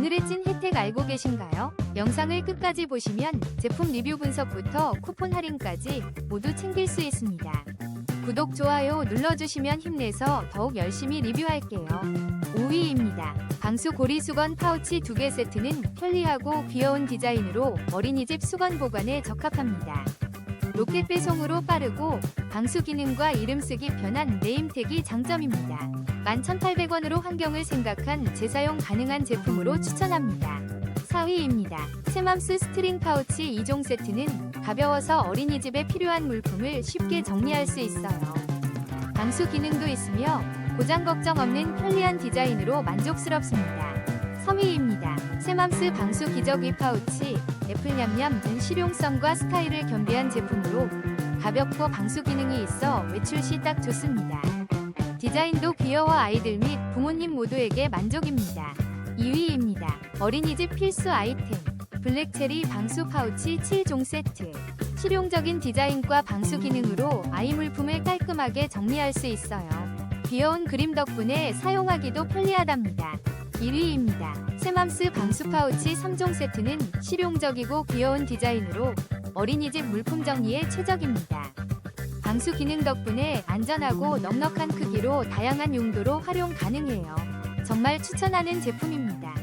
오늘의 찐 혜택 알고 계신가요? 영상을 끝까지 보시면 제품 리뷰 분석부터 쿠폰 할인까지 모두 챙길 수 있습니다. 구독, 좋아요 눌러주시면 힘내서 더욱 열심히 리뷰할게요. 5위입니다. 방수 고리 수건 파우치 2개 세트는 편리하고 귀여운 디자인으로 어린이집 수건 보관에 적합합니다. 로켓 배송으로 빠르고 방수 기능과 이름 쓰기 편한 네임택이 장점입니다. 11,800원으로 환경을 생각한 재사용 가능한 제품으로 추천합니다. 4위입니다. 세맘스 스트링 파우치 2종 세트는 가벼워서 어린이집에 필요한 물품을 쉽게 정리할 수 있어요. 방수 기능도 있으며 고장 걱정 없는 편리한 디자인으로 만족스럽습니다. 3위입니다. 세맘스 방수 기저귀 파우치 애플냠냠은 실용성과 스타일을 겸비한 제품으로 가볍고 방수 기능이 있어 외출 시 딱 좋습니다. 디자인도 귀여워 아이들 및 부모님 모두에게 만족입니다. 2위입니다. 어린이집 필수 아이템 블랙체리 방수 파우치 7종 세트 실용적인 디자인과 방수 기능으로 아이 물품을 깔끔하게 정리할 수 있어요. 귀여운 그림 덕분에 사용하기도 편리하답니다. 1위입니다. 세맘스 방수 파우치 3종 세트는 실용적이고 귀여운 디자인으로 어린이집 물품 정리에 최적입니다. 방수 기능 덕분에 안전하고 넉넉한 크기로 다양한 용도로 활용 가능해요. 정말 추천하는 제품입니다.